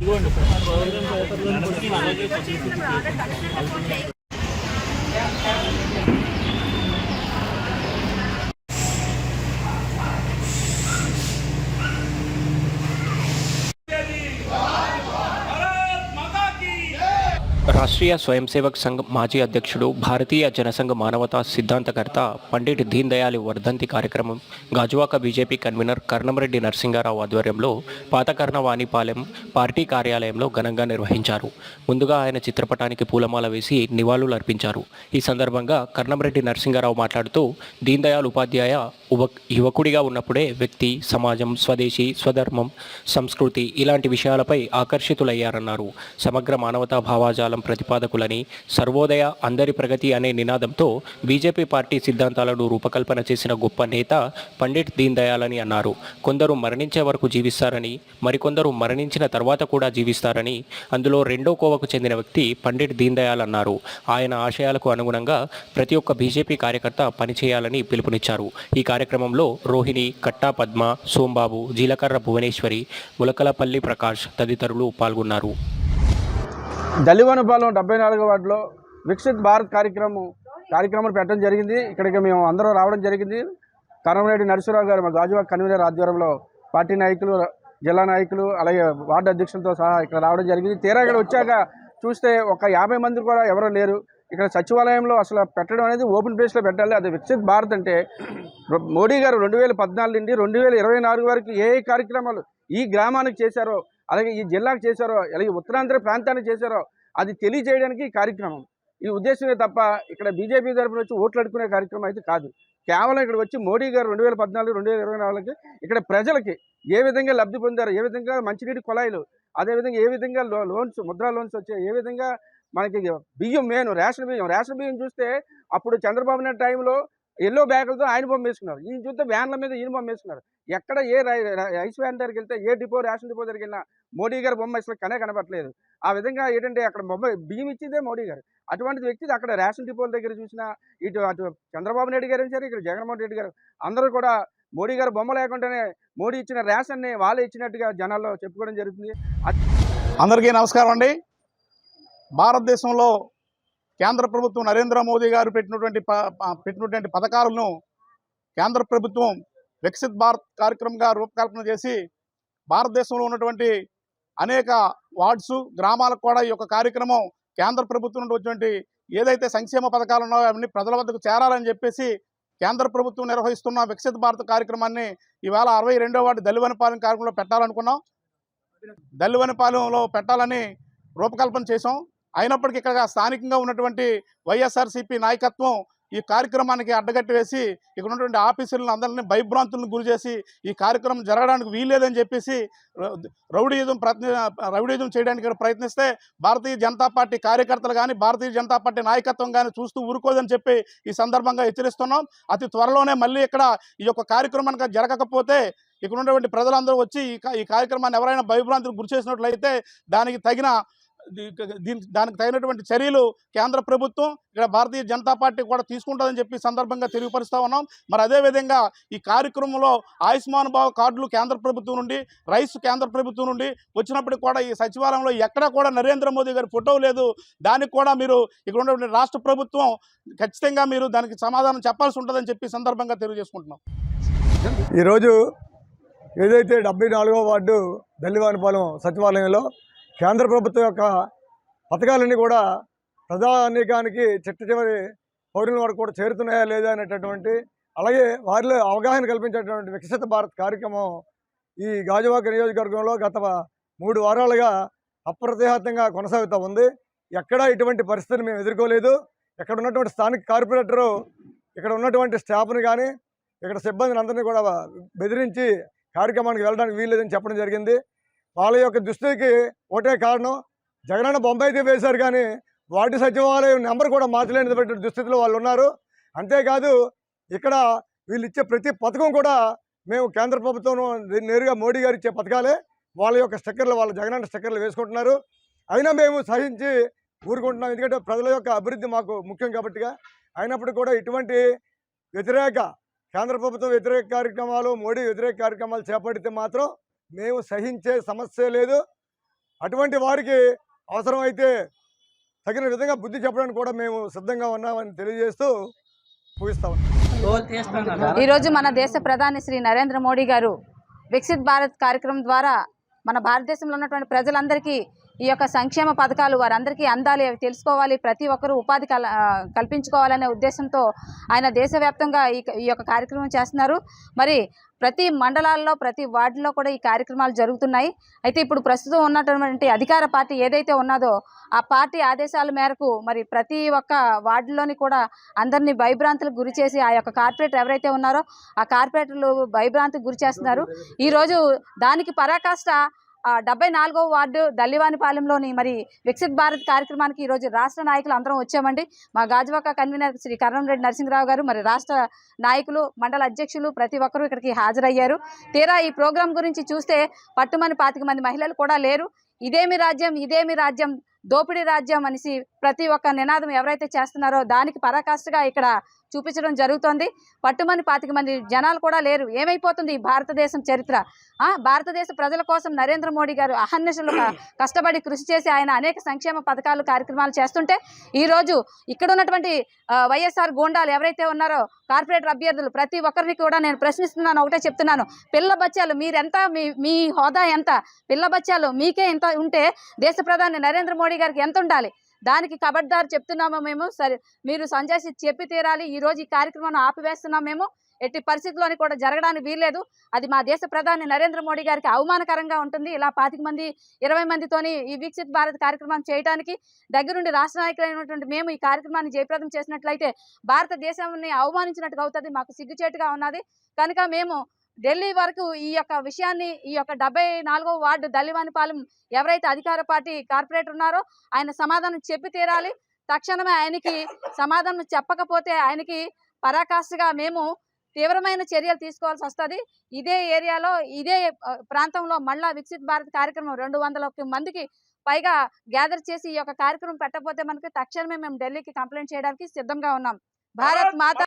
ఇదిగోండి. రాష్ట్రీయ స్వయం సేవక్ సంఘ్ మాజీ అధ్యక్షుడు భారతీయ జనసంఘ మానవతా సిద్ధాంతకర్త పండిట్ దీన్ దయాళ్ వర్ధంతి కార్యక్రమం గాజువాక బీజేపీ కన్వీనర్ కర్ణంరెడ్డి నరసింగారావు ఆధ్వర్యంలో పాతకర్ణవాణిపాలెం పార్టీ కార్యాలయంలో ఘనంగా నిర్వహించారు. ముందుగా ఆయన చిత్రపటానికి పూలమాల వేసి నివాళులు అర్పించారు ఈ సందర్భంగా కర్ణంరెడ్డి నరసింగారావు మాట్లాడుతూ దీన్ దయాళ్ ఉపాధ్యాయ ఉవ యువకుడిగా ఉన్నప్పుడే వ్యక్తి సమాజం స్వదేశీ స్వధర్మం సంస్కృతి ఇలాంటి విషయాలపై ఆకర్షితులయ్యారన్నారు. సమగ్ర మానవతా భావాజాలం ప్రతిపాదకులని సర్వోదయ అందరి ప్రగతి అనే నినాదంతో బీజేపీ పార్టీ సిద్ధాంతాలను రూపకల్పన చేసిన గొప్ప నేత పండిట్ దీన్ దయాల్ అని అన్నారు. కొందరు మరణించే వరకు జీవిస్తారని మరికొందరు మరణించిన తర్వాత కూడా జీవిస్తారని అందులో రెండో కోవకు చెందిన వ్యక్తి పండిట్ దీన్ దయాళ్ అన్నారు. ఆయన ఆశయాలకు అనుగుణంగా ప్రతి ఒక్క బీజేపీ కార్యకర్త పనిచేయాలని పిలుపునిచ్చారు. ఈ కార్యక్రమంలో రోహిణి కట్టా పద్మ సోంబాబు జీలకర్ర భువనేశ్వరి ములకలపల్లి ప్రకాష్ తదితరులు పాల్గొన్నారు. దళివనపాలెం డెబ్బై నాలుగో వార్డులో వికసిత్ భారత్ కార్యక్రమం కార్యక్రమం పెట్టడం జరిగింది. ఇక్కడికి మేము అందరం రావడం జరిగింది. కరమరెడ్డి నరసింహరావు గారు మా గాజువాక కన్వీనర్ ఆధ్వర్యంలో పార్టీ నాయకులు జిల్లా నాయకులు అలాగే వార్డు అధ్యక్షులతో సహా ఇక్కడ రావడం జరిగింది. తీరా ఇక్కడ వచ్చాక చూస్తే ఒక యాభై మంది కూడా ఎవరూ లేరు. ఇక్కడ సచివాలయంలో అసలు పెట్టడం అనేది ఓపెన్ ప్లేస్లో పెట్టాలి. అది వికసిత్ భారత్ అంటే మోడీ గారు రెండు వేల పద్నాలుగు నుండి రెండు వేల ఇరవై నాలుగు వరకు ఏ ఏ కార్యక్రమాలు ఈ గ్రామానికి చేశారో అలాగే ఈ జిల్లాకు చేశారో అలాగే ఉత్తరాంధ్ర ప్రాంతానికి చేశారో అది తెలియజేయడానికి ఈ కార్యక్రమం. ఈ ఉద్దేశమే తప్ప ఇక్కడ బీజేపీ తరఫున వచ్చి ఓట్లు అడుకునే కార్యక్రమం అయితే కాదు. కేవలం ఇక్కడ వచ్చి మోడీ గారు రెండు వేల పద్నాలుగు రెండు వేల ఇరవై నాలుగుకి ఇక్కడ ప్రజలకి ఏ విధంగా లబ్ధి పొందారు ఏ విధంగా మంచినీటి కుళాయిలు అదేవిధంగా ఏ విధంగా లో లోన్స్ ముద్రా లోన్స్ వచ్చాయి ఏ విధంగా మనకి బియ్యం మెయిన్ రేషన్ బియ్యం రేషన్ బియ్యం చూస్తే అప్పుడు చంద్రబాబు నాయుడు టైంలో ఎల్లో బ్యాగులతో ఆయన బొమ్మ వేసుకున్నారు ఈయన చూస్తే వ్యాన్ల మీద ఈయన బొమ్మ వేసుకున్నారు ఎక్కడ ఏ రైస్ వ్యాన్ దగ్గరికి వెళ్తే ఏ డిపో రేషన్ డిపో దగ్గరికి వెళ్ళినా మోడీ గారి బొమ్మ అసలు కనే కనపట్లేదు ఆ విధంగా ఏంటంటే అక్కడ బొమ్మ బియ్యం ఇచ్చిందే మోడీ గారు. అటువంటి వ్యక్తి అక్కడ రేషన్ డిపోల దగ్గర చూసినా ఇటు అటు చంద్రబాబు నాయుడు గారు సరే ఇక్కడ జగన్మోహన్ రెడ్డి గారు. అందరూ కూడా మోడీ గారు బొమ్మ లేకుండానే మోడీ ఇచ్చిన రేషన్ని వాళ్ళే ఇచ్చినట్టుగా జనాల్లో చెప్పుకోవడం జరుగుతుంది. అందరికీ నమస్కారం అండి. భారతదేశంలో కేంద్ర ప్రభుత్వం నరేంద్ర మోదీ గారు పెట్టినటువంటి ప- పెట్టినటువంటి పథకాలను కేంద్ర ప్రభుత్వం వికసిత్ భారత్ కార్యక్రమంగా రూపకల్పన చేసి భారతదేశంలో ఉన్నటువంటి అనేక వార్డ్స్ గ్రామాలకు కూడా ఈ యొక్క కార్యక్రమం కేంద్ర ప్రభుత్వం నుండి వచ్చినటువంటి ఏదైతే సంక్షేమ పథకాలు ఉన్నాయో అవన్నీ ప్రజల వద్దకు చేరాలని చెప్పేసి కేంద్ర ప్రభుత్వం నిర్వహిస్తున్న వికసిత్ భారత్ కార్యక్రమాన్ని ఈవేళ అరవై రెండో వాటి దల్లివనపాలెం కార్యక్రమంలో పెట్టాలనుకున్నాం. దళివనపాలెంలో పెట్టాలని రూపకల్పన చేశాం. అయినప్పటికీ ఇక్కడ స్థానికంగా ఉన్నటువంటి వైఎస్ఆర్సీపీ నాయకత్వం ఈ కార్యక్రమానికి అడ్డగట్టి వేసి ఇక్కడ ఉన్నటువంటి ఆఫీసులను అందరినీ భయభ్రాంతులను గురి చేసి ఈ కార్యక్రమం జరగడానికి వీల్లేదని చెప్పేసి రౌడీయుజం రౌడీయిజం రౌడీయుజం చేయడానికి ఇక్కడ ప్రయత్నిస్తే భారతీయ జనతా పార్టీ కార్యకర్తలు కానీ భారతీయ జనతా పార్టీ నాయకత్వం కానీ చూస్తూ ఊరుకోదని చెప్పి ఈ సందర్భంగా హెచ్చరిస్తున్నాం. అతి త్వరలోనే మళ్ళీ ఇక్కడ ఈ యొక్క కార్యక్రమానికి జరగకపోతే ఇక్కడ ఉన్నటువంటి ప్రజలందరూ వచ్చి ఈ ఈ కార్యక్రమాన్ని ఎవరైనా భయభ్రాంతులకు గురి చేసినట్లయితే దానికి తగిన దీనికి దానికి తగినటువంటి చర్యలు కేంద్ర ప్రభుత్వం ఇక్కడ భారతీయ జనతా పార్టీ కూడా తీసుకుంటుందని చెప్పి సందర్భంగా తెలియపరుస్తూ ఉన్నాం. మరి అదేవిధంగా ఈ కార్యక్రమంలో ఆయుష్మాన్ భావ కార్డులు కేంద్ర ప్రభుత్వం నుండి రైస్ కేంద్ర ప్రభుత్వం నుండి వచ్చినప్పటికి కూడా ఈ సచివాలయంలో ఎక్కడా కూడా నరేంద్ర మోదీ గారి ఫోటో లేదు. దానికి కూడా మీరు ఇక్కడ ఉన్నటువంటి రాష్ట్ర ప్రభుత్వం ఖచ్చితంగా మీరు దానికి సమాధానం చెప్పాల్సి ఉంటుందని చెప్పి సందర్భంగా తెలియజేసుకుంటున్నాం. ఈరోజు ఏదైతే డెబ్బై నాలుగో వార్డు దల్లివానిపాలెం సచివాలయంలో కేంద్ర ప్రభుత్వం యొక్క పథకాలన్నీ కూడా ప్రజానీకానికి చిట్ట చివరి పౌరుల వరకు కూడా చేరుతున్నాయా లేదా అనేటటువంటి అలాగే వారిలో అవగాహన కల్పించేటటువంటి వికసిత భారత్ కార్యక్రమం ఈ గాజువాక నియోజకవర్గంలో గత మూడు వారాలుగా అప్రతిహతంగా కొనసాగుతూ ఉంది. ఎక్కడా ఇటువంటి పరిస్థితిని మేము ఎదుర్కోలేదు. ఇక్కడ ఉన్నటువంటి స్థానిక కార్పొరేటరు ఇక్కడ ఉన్నటువంటి స్టాఫ్ని కానీ ఇక్కడ సిబ్బందిని అందరినీ కూడా బెదిరించి కార్యక్రమానికి వెళ్ళడానికి వీల్లేదని చెప్పడం జరిగింది. వాళ్ళ యొక్క దుస్థితికి ఒకటే కారణం. జగనన్న బొంబాయితే వేశారు కానీ వాటి సచివాలయం నెంబర్ కూడా మార్చలేని దుస్థితిలో వాళ్ళు ఉన్నారు. అంతేకాదు ఇక్కడ వీళ్ళు ఇచ్చే ప్రతి పథకం కూడా మేము కేంద్ర ప్రభుత్వం నేరుగా మోడీ గారు ఇచ్చే పథకాలే. వాళ్ళ యొక్క స్టిక్కర్లు వాళ్ళ జగనన్న స్టిక్కర్లు వేసుకుంటున్నారు. అయినా మేము సహించి ఊరుకుంటున్నాం. ఎందుకంటే ప్రజల యొక్క అభివృద్ధి మాకు ముఖ్యం కాబట్టిగా. అయినప్పుడు కూడా ఇటువంటి వ్యతిరేక కేంద్ర ప్రభుత్వం వ్యతిరేక కార్యక్రమాలు మోడీ వ్యతిరేక కార్యక్రమాలు చేపడితే మాత్రం మేము సహించే సమస్య లేదు. అటువంటి వారికి అవసరమైతే తగిన విధంగా బుద్ధి చెప్పడానికి కూడా మేము సిద్ధంగా ఉన్నామని తెలియజేస్తూ ముగిస్తాం ఈరోజు మన దేశ ప్రధాని శ్రీ నరేంద్ర మోడీ గారు వికసిత్ భారత్ కార్యక్రమం ద్వారా మన భారతదేశంలో ఉన్నటువంటి ప్రజలందరికీ ఈ యొక్క సంక్షేమ పథకాలు వారందరికీ అందాలి అవి తెలుసుకోవాలి. ప్రతి ఒక్కరూ ఉపాధి కల్ కల్పించుకోవాలనే ఉద్దేశంతో ఆయన దేశవ్యాప్తంగా ఈ ఈ యొక్క కార్యక్రమం చేస్తున్నారు. మరి ప్రతి మండలాల్లో ప్రతి వార్డులో కూడా ఈ కార్యక్రమాలు జరుగుతున్నాయి. అయితే ఇప్పుడు ప్రస్తుతం ఉన్నటువంటి అధికార పార్టీ ఏదైతే ఉన్నదో ఆ పార్టీ ఆదేశాల మేరకు మరి ప్రతి ఒక్క వార్డులోని కూడా అందరినీ భయభ్రాంతులకు గురి చేసి ఆ యొక్క కార్పొరేటర్ ఎవరైతే ఉన్నారో ఆ కార్పొరేటర్లు భయభ్రాంతికి గురి చేస్తున్నారు. ఈరోజు దానికి పరాకాష్ట డెబ్బై నాలుగవ వార్డు దల్లివానిపాలెంలోని మరి వికసిత్ భారత్ కార్యక్రమానికి ఈరోజు రాష్ట్ర నాయకులు అందరం వచ్చామండి. మా గాజువాక కన్వీనర్ శ్రీ కరణంరెడ్డి నరసింహరావు గారు మరి రాష్ట్ర నాయకులు మండల అధ్యక్షులు ప్రతి ఒక్కరూ ఇక్కడికి హాజరయ్యారు. తీరా ఈ ప్రోగ్రాం గురించి చూస్తే పట్టుమని పాతిక మంది మహిళలు కూడా లేరు. ఇదేమి రాజ్యం ఇదేమి రాజ్యం దోపిడీ రాజ్యం అనేసి ప్రతి ఒక్క నినాదం ఎవరైతే చేస్తున్నారో దానికి పరాకాష్ఠగా ఇక్కడ చూపించడం జరుగుతోంది. పట్టుమని పాతిక మంది జనాలు కూడా లేరు. ఏమైపోతుంది ఈ భారతదేశం చరిత్ర? భారతదేశ ప్రజల కోసం నరేంద్ర మోడీ గారు అహర్నిశలు కష్టపడి కృషి చేసి ఆయన అనేక సంక్షేమ పథకాలు కార్యక్రమాలు చేస్తుంటే ఈరోజు ఇక్కడ ఉన్నటువంటి వైఎస్ఆర్ గోండాలు ఎవరైతే ఉన్నారో కార్పొరేటర్ అభ్యర్థులు ప్రతి ఒక్కరిని కూడా నేను ప్రశ్నిస్తున్నాను ఒకటే చెప్తున్నాను. పిల్ల బచ్చాలు మీరెంత మీ మీ హోదా ఎంత? పిల్ల బచ్చాలు మీకే ఎంత ఉంటే దేశ ప్రధాని నరేంద్ర మోడీ గారికి ఎంత ఉండాలి? దానికి కబడ్దారు చెప్తున్నాము మేము? సరే మీరు సంజయ్ చెప్పి తీరాలి. ఈరోజు ఈ కార్యక్రమాన్ని ఆపివేస్తున్నాం మేము. ఎట్టి పరిస్థితుల్లోని కూడా జరగడానికి వీల్లేదు. అది మా దేశ ప్రధాని నరేంద్ర మోడీ గారికి అవమానకరంగా ఉంటుంది. ఇలా పాతిక మంది ఇరవై మందితోని ఈ వీక్షిత్ భారత్ కార్యక్రమం చేయడానికి దగ్గరుండి రాష్ట్ర నాయకులైనటువంటి మేము ఈ కార్యక్రమాన్ని జయప్రదం చేసినట్లయితే భారతదేశాన్ని అవమానించినట్టుగా అవుతుంది. మాకు సిగ్గుచేటుగా ఉన్నది. కనుక మేము ఢిల్లీ వరకు ఈ యొక్క విషయాన్ని ఈ యొక్క డెబ్బై నాలుగో వార్డు దళివానిపాలెం ఎవరైతే అధికార పార్టీ కార్పొరేటర్ ఉన్నారో ఆయన సమాధానం చెప్పి తీరాలి. తక్షణమే ఆయనకి సమాధానం చెప్పకపోతే ఆయనకి పరాకాష్ఠగా మేము తీవ్రమైన చర్యలు తీసుకోవాల్సి వస్తుంది. ఇదే ఏరియాలో ఇదే ప్రాంతంలో మళ్ళా వికసిత్ భారత్ కార్యక్రమం రెండు వందల మందికి పైగా గ్యాదర్ చేసి ఈ యొక్క కార్యక్రమం పెట్టకపోతే మనకి తక్షణమే మేము ఢిల్లీకి కంప్లైంట్ చేయడానికి సిద్ధంగా ఉన్నాం. భారత్ మాత